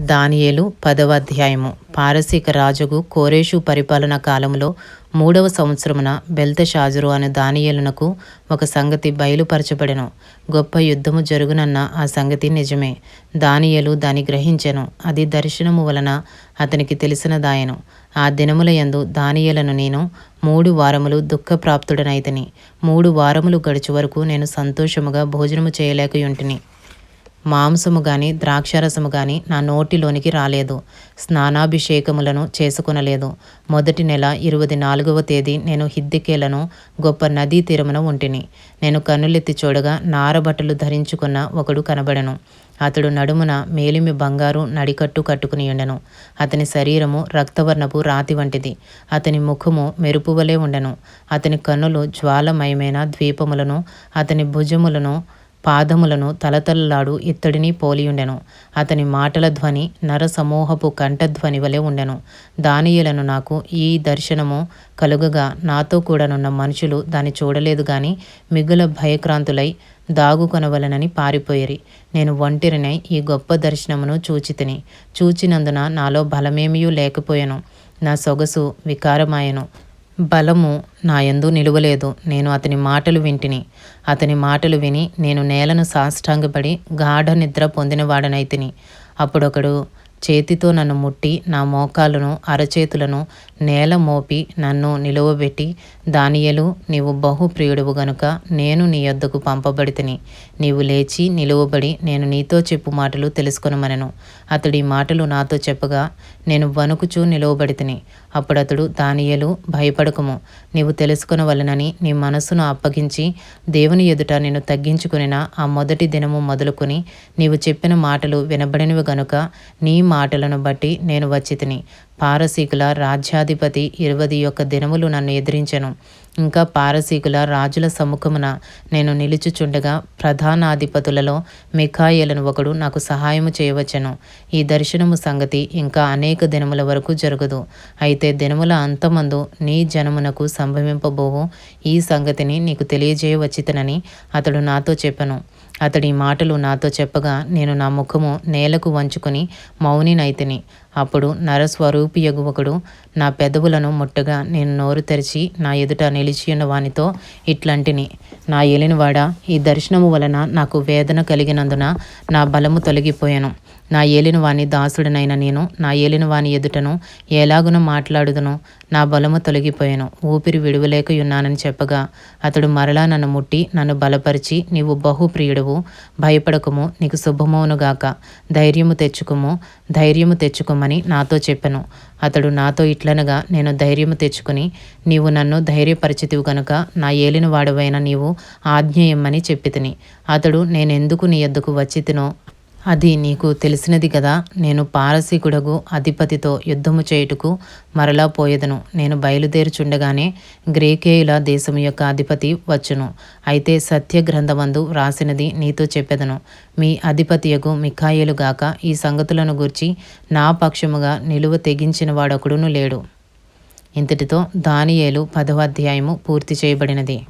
దానియేలు పదవ అధ్యాయము. పారసీక రాజుకు కోరేషు పరిపాలన కాలములో మూడవ సంవత్సరమున బెల్తషాజురు అనే దానియేలునకు ఒక సంగతి బయలుపరచబడెను. గొప్ప యుద్ధము జరుగునన్న ఆ సంగతి నిజమే. దానియేలు దాని గ్రహించెను. అది దర్శనము వలన అతనికి తెలిసినదాయను. ఆ దినముల యందు దానియలను నేను మూడు వారములు దుఃఖప్రాప్తుడనైతని. మూడు వారములు గడుచు వరకు నేను సంతోషముగా భోజనము చేయలేకయుంటిని మాంసము గాని ద్రాక్షారసము గాని నా నోటిలోనికి రాలేదు. స్నానాభిషేకములను చేసుకునలేదు. మొదటి నెల ఇరవై నాలుగవ తేదీ నేను హిద్దికేలను గొప్ప నదీ తీరమున ఉంటిని. నేను కన్నులెత్తి చూడగా నారబట్టలు ధరించుకున్న ఒకడు కనబడను. అతడు నడుమున మేలిమి బంగారు నడికట్టు కట్టుకుని ఉండెను. అతని శరీరము రక్తవర్ణపు రాతి వంటిది. అతని ముఖము మెరుపువలే ఉండెను. అతని కన్నులు జ్వాలమయమైన ద్వీపములను అతని భుజములను పాదములను తలతలలాడు ఇత్తడిని పోలియుండెను. అతని మాటల ధ్వని నరసమూహపు కంఠధ్వని వలె ఉండెను. దానియులను నాకు ఈ దర్శనము కలుగగా నాతో కూడానున్న మనుషులు దాన్ని చూడలేదు గాని మిగుల భయక్రాంతులై దాగుకొనవలనని పారిపోయిరి. నేను ఒంటిరినై ఈ గొప్ప దర్శనమును చూచితిని. చూచినందున నాలో బలమేమియూ లేకపోయెను. నా సొగసు వికారమాయెను. బలము నాయందు నిలువలేదు. నేను అతని మాటలు వింటిని. అతని మాటలు విని నేను నేలను సాష్టాంగపడి గాఢ నిద్ర పొందినవాడనైతిని. అప్పుడొకడు చేతితో నన్ను ముట్టి నా మోకాలను అరచేతులను నేల మోపి నన్ను నిలువబెట్టి దానియలు నీవు బహు ప్రియుడువు గనుక నేను నీ యొద్దకు పంపబడితిని. నీవు లేచి నిలువబడి నేను నీతో చెప్పు మాటలు తెలుసుకొనమనెను. అతడి మాటలు నాతో చెప్పగా నేను వణుకుచూ నిలువబడితిని. అప్పుడతడు దానియలు భయపడకము. నీవు తెలుసుకొనవలనని నీ మనస్సును అప్పగించి దేవుని ఎదుట నేను తగ్గించుకునిన ఆ మొదటి దినము మొదలుకొని నీవు చెప్పిన మాటలు వినబడినవి గనుక నీ మాటలను బట్టి నేను వచ్చి తిని పారసీకుల రాజ్యాధిపతి ఇరవది యొక్క దినములు నన్ను ఎదిరించెను. ఇంకా పారసీకుల రాజుల సముఖమున నేను నిలుచుచుండగా ప్రధానాధిపతులలో మిఖాయేలను ఒకడు నాకు సహాయము చేయవచ్చెను. ఈ దర్శనము సంగతి ఇంకా అనేక దినముల వరకు జరగదు. అయితే దినముల అంతమందు నీ జనమునకు సంభవింపబోవు ఈ సంగతిని నీకు తెలియజేయవచ్చితనని అతడు నాతో చెప్పను. అతడి మాటలు నాతో చెప్పగా నేను నా ముఖము నేలకు వంచుకొని మౌనినైతిని. అప్పుడు నరస్వరూపియగు నా పెదవులను ముట్టగా నేను నోరు తెరిచి నా ఎదుట నిలిచియున్న వానితో ఇట్లాంటిని. నా ఏలినవాడా ఈ దర్శనము వలన నాకు వేదన కలిగినందున నా బలము తొలగిపోయాను. నా ఏలిన వాని దాసుడనైన నేను నా ఏలిన వాని ఎదుటను ఎలాగున మాట్లాడుదును నా బలము తొలగిపోయాను. ఊపిరి విడువలేకయున్నానని చెప్పగా అతడు మరలా నన్ను ముట్టి నన్ను బలపరిచి నీవు బహుప్రియుడువు భయపడకము నీకు శుభమవునుగాక ధైర్యము తెచ్చుకుము ధైర్యము తెచ్చుకోమని నాతో చెప్పెను. అతడు నాతో ఇట్లనగా నేను ధైర్యము తెచ్చుకుని నీవు నన్ను ధైర్యపరిచితివు గనుక నా ఏలిన వాడవైన నీవు ఆజ్ఞేయమ్మని చెప్పితిని. అతడు నేనెందుకు నీ ఎద్దుకు వచ్చి తినో అది నీకు తెలిసినది కదా. నేను పారసీకుడగు అధిపతితో యుద్ధము చేయుటకు మరలా పోయేదను. నేను బయలుదేరుచుండగానే గ్రేకేయుల దేశం యొక్క అధిపతి వచ్చును. అయితే సత్య గ్రంథమందు వ్రాసినది నీతో చెప్పెదను. మీ అధిపతియగు మిఖాయేలుగాక ఈ సంగతులను గూర్చి నా పక్షముగా నిలువ తెగించిన వాడొకడును లేడు. ఇంతటితో దానియేలు పదవ అధ్యాయము పూర్తి చేయబడినది.